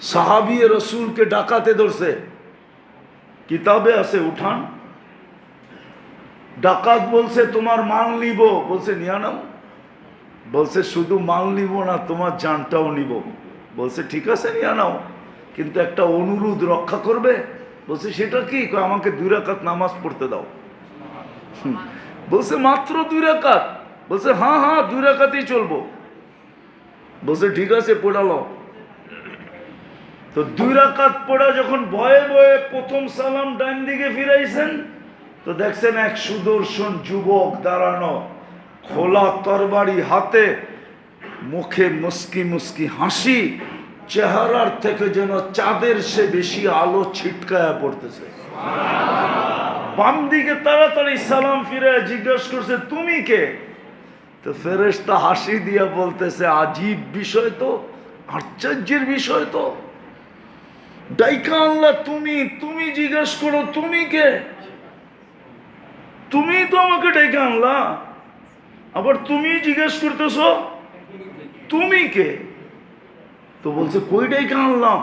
সাহাবি রসুলকে ডাকাতে ধরছে। কিতাবে আছে উঠান। ডাকাত বলছে, তোমার মাল নিব। বলছে, নিয়া নাও। বলছে, শুধু মাল নিব না, তোমার জানটাও নিব। বলছে, ঠিক আছে, নিয়া নাও। কিন্তু একটা অনুরোধ রক্ষা করবে? বলছে, সেটা কি? আমাকে দুই রাকাত নামাজ পড়তে দাও। বলছে, মাত্র দুই রাকাত? বলছে হ্যাঁ হ্যাঁ দুই রাকাতেই চলবো। বলছে, ঠিক আছে পড়ালো তো দুই রাকাত পড়া যখন ভয়ে ভয়ে প্রথম সালাম ডান দিকে ফিরাইছেন, তো দেখছেন এক সুদর্শন যুবক দাঁড়ানো, খোলা তরবারি হাতে, মুখে মুস্কি মুস্কি হাসি, চেহারার থেকে যেন চাঁদের সে বেশি আলো ছিটকায়া পড়তেছে। বাম দিকে তাড়াতাড়ি সালাম ফিরে জিজ্ঞেস করছে, তুমি কে? তো ফেরেশতা হাসি দিয়া বলতেছে, আজীব বিষয় তো, আশ্চর্যের বিষয় তো। ডাইকা আনলা তুমি তুমি জিজ্ঞেস করো, তুমি কে? তুমি তো আমাকে ডেকে আনলা আবার তুমি জিজ্ঞেস করতেছ, তুমি কে? তো বলছে, কই ডেকে আনলাম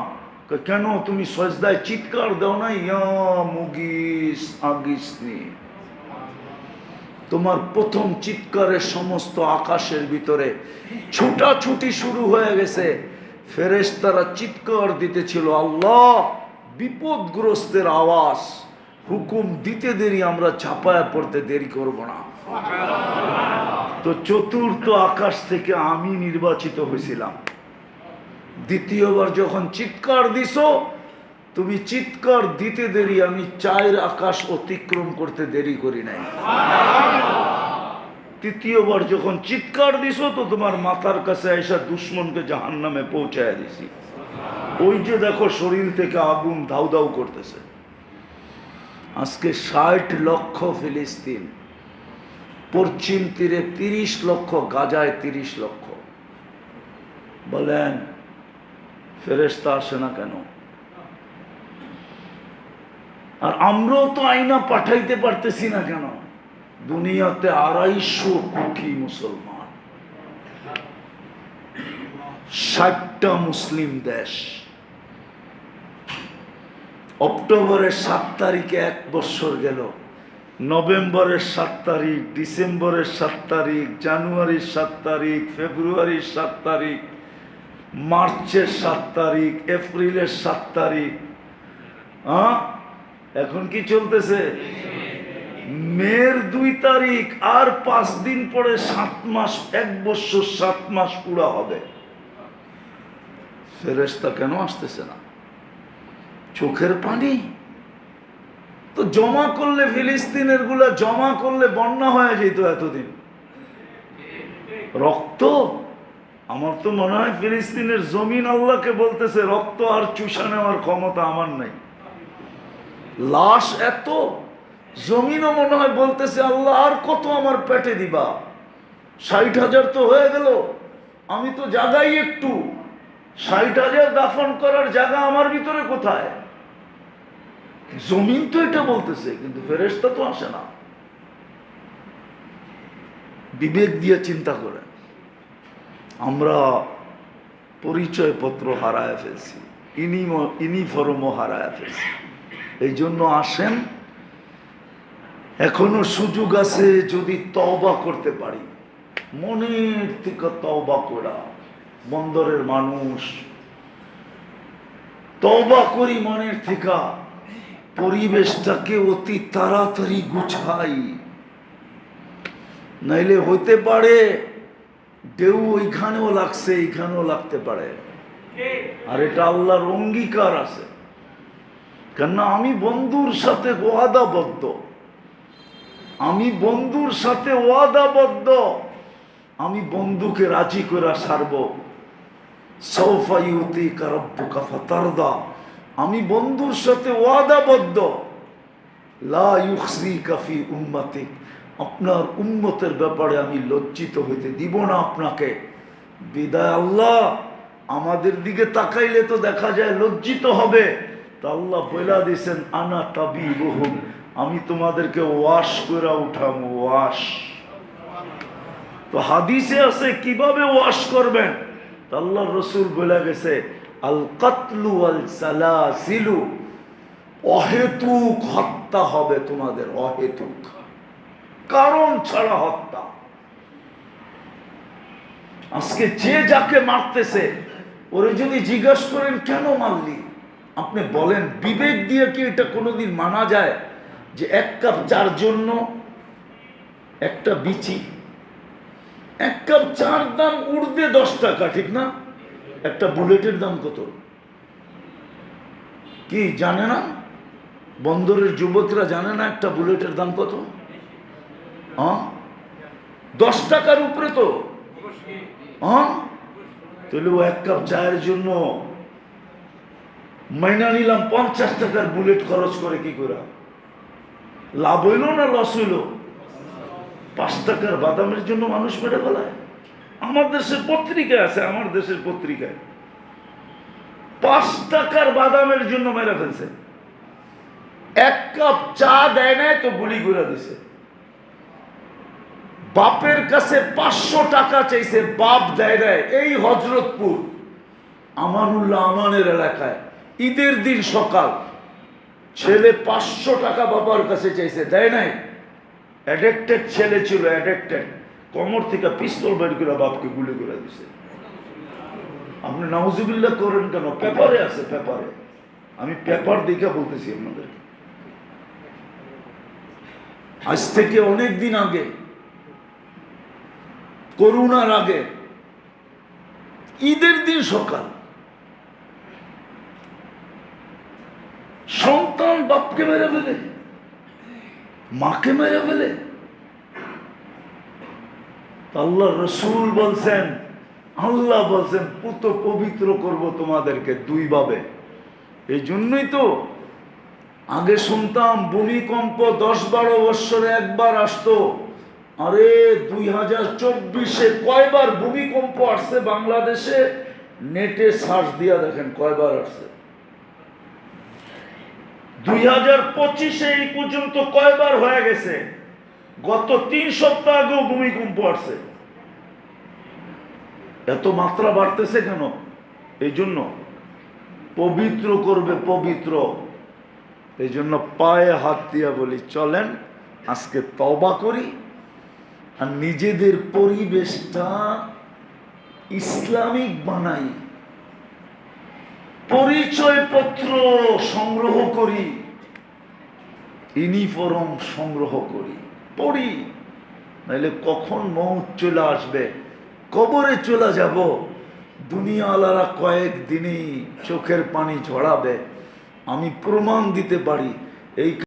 কেন তুমি সজদায় চিৎকার দাও না? ইয়া মুগিস, আগিস তোমার প্রথম চিৎকারের সমস্ত আকাশের ভিতরে ছুটাছুটি শুরু হয়ে গেছে। ফেরেশতারা চিৎকার দিতেছিল, আল্লাহ, বিপদগ্রস্তের আওয়াজ। হুকুম দিতে দেরি, আমরা ঝাঁপায়া পড়তে দেরি করব না। তো চতুর্থ আকাশ থেকে আমি নির্বাচিত হয়েছিলাম। দ্বিতীয়বার যখন চিৎকার দিছ, তুমি চিৎকার দিতে দেরি, আমি চায়ের আকাশ অতিক্রম করতে দেরি করি নাই। তৃতীয়বার যখন চিৎকার দিছ, তো তোমার মাথার কাছে এসা দুশ্মনকে জাহান নামে পৌঁছায় দিছি। ওই যে দেখো শরীর থেকে আগুন ধাউ ধাউ করতেছে। আজকে ষাট লক্ষ ফিলিস্তিন, পশ্চিম তীরে তিরিশ লক্ষ, গাজায় তিরিশ লক্ষ। বলেন ফেরেস্তা আসে না কেন? আর আমরাও তো আইনা পাঠাইতে পারতেছি না কেন? দুনিয়াতে আড়াইশো কোটি মুসলমান। ষাটটা মুসলিম দেশ। অক্টোবরের সাত তারিখে এক বছর গেল। নভেম্বরের সাত তারিখ, ডিসেম্বরের সাত তারিখ, জানুয়ারির সাত তারিখ, ফেব্রুয়ারির সাত তারিখ, মার্চের সাত তারিখ, এপ্রিলের সাত তারিখ। হ্যাঁ এখন কি চলতেছে? মের দুই তারিখ আর পাঁচ দিন পরে সাত মাস, এক বছর সাত মাস পুরা হবে। ফেরেস্তা কেন আসতেছে না? চোখের পানি? তো জমা করলে ফিলিস্তিনেরগুলা, জমা করলে বন্যা হয়ে যেত এতদিন। রক্ত? আমার তো মনে হয় ফিলিস্তিনের জমিন আল্লাহকে বলতেছে, রক্ত আর চুষা নেওয়ার ক্ষমতা আমার নাই। লাশ এত? জমিনও মনে হয় বলতেছে, আল্লাহ, আর কত আমার পেটে দিবা? ষাট হাজার তো হয়ে গেল। আমি তো জাগাই একটু। ষাট হাজার দাফন করার জায়গা আমার ভিতরে কোথায়? জমিন তো এটা বলতেছে, কিন্তু ফেরেস্তা তো আসে না। বিবেক দিয়ে চিন্তা করে। আমরা পরিচয়পত্র হারায় ফেলছি। ইউনিফর্মও হারায় ফেলছি। এই জন্য আসেন এখনও সুযোগ আছে যদি তওবা করতে পারি। মনের থেকে তওবা করা। বন্দরের মানুষ, তওবা করি মনের থেকে। পরিবেশটাকে অতি তাড়াতাড়ি গুছাই। নাইলে হতে পারে ঢেউ ওইখানেও লাগছে, এইখানেও লাগতে পারে। আর এটা আল্লাহর অঙ্গীকার আছে। কেননা আমি বন্ধুর সাথে ওয়াদাবদ্ধ। আমি বন্ধুর সাথে ওয়াদাবদ্ধ। আমি বন্ধুকে রাজি করে সারব। সৌফাইউতি কারব্বুকা ফাতারদা। আমি বন্ধুর সাথে ওয়াদাবদ্ধ। লা কাফি উম্মাতিক। আপনার উন্মতের ব্যাপারে আমি লজ্জিত হইতে দিব না আপনাকে। বিদায় আল্লাহ। আমাদের দিকে তাকাইলে তো দেখা যায় লজ্জিত হবে। তা আল্লাহ বইলা দিয়েছেন, আনা তাবি বহুম আমি তোমাদেরকে ওয়াশ করে উঠাম, ওয়াশ। তো হাদিসে আছে, কীভাবে ওয়াশ করবেন? আল্লাহ রসুল বলে গেছে আল কাতলু আল সালাসিলু অহেতুক হত্যা হবে তোমাদের, অহেতুক। কারণ ছাড়া হত্যা। আজকে যে যাকে মারতেছে, ওরে যদি জিজ্ঞাসা করেন, কেন মারলি? আপনি বলেন, বিবেক দিয়ে কি এটা কোনোদিন মানা যায়? যে এক কাপ চার জন্য একটা বিচি, এক কাপ চার দাম উর্ধে দশ টাকা, ঠিক না? একটা বুলেটের দাম কত? কি জানে না? বন্দরের যুবকরা জানে না একটা বুলেটের দাম কত? হ্যাঁ? দশ টাকার উপরে তো। হ্যাঁ? তাহলে ও এক কাপ চায়ের জন্য মাইনা নিলাম, পঞ্চাশ টাকার বুলেট খরচ করে কি করে? লাভ হইল না লস হইল? পাঁচ টাকার বাদামের জন্য মানুষ মেরে ফেলায়। আমার দেশের পত্রিকায় আছে, আমার দেশের পত্রিকায়। পাঁচ টাকার বাদামের জন্য মেরে ফেলছে। এক কাপ চা দেয় নাই তো গুলি করে দিছে। বাপের কাছে পাঁচশো টাকা চাইছে, বাপ দেয় নাই। এই হজরতপুর, আমানুল্লাহ আমানের এলাকায়। ঈদের দিন সকাল ছেলে পাঁচশো টাকা বাবার কাছে চাইছে, দেয় নাই। অ্যাডেক্টেড ছেলে ছিল অ্যাডেক্টেড কমর থেকে পিস্তল বের করে বাপকে গুলি করে দিছে। আপনি নাউজুবিল্লাহ করেন কেন? পেপারে আছে, পেপারে। আমি পেপার দেখে বলতেছি আপনাদের আজ থেকে অনেক দিন আগে করুণার আগে, ঈদের দিন সকাল বাপকে মেরে ফেলে, মাকে মেরে ফেলে। আল্লাহ রসুল বলছেন, আল্লাহ বলছেন, পুত পবিত্র করব তোমাদেরকে দুই ভাবে এই জন্যই তো আগে শুনতাম ভূমিকম্প দশ বারো বৎসরে একবার আসতো। আরে দুই হাজার চব্বিশে কয়বার ভূমিকম্প আসছে বাংলাদেশে? নেটে সার্চ দিয়া দেখেন কয়বার আসছে। দুই হাজার পঁচিশে এই পর্যন্ত কয়বার হয়ে গেছে? গত তিন সপ্তাহ আগেও ভূমিকম্প আসছে। এত মাত্রা বাড়তেছে কেন? এই জন্য পবিত্র করবে পবিত্র। এই জন্য পায়ে হাত দিয়া বলি, চলেন আজকে তবা করি আর নিজেদের পরিবেশটা ইসলামিক বানাই। পরিচয়পত্র সংগ্রহ করি। ইউনিফর্ম সংগ্রহ করি। পড়ি। নাহলে কখন মৌত চলে আসবে? কবরে চলে যাব। দুনিয়ালারা কয়েক দিনই চোখের পানি ঝরাবে। আমি প্রমাণ দিতে পারি। এই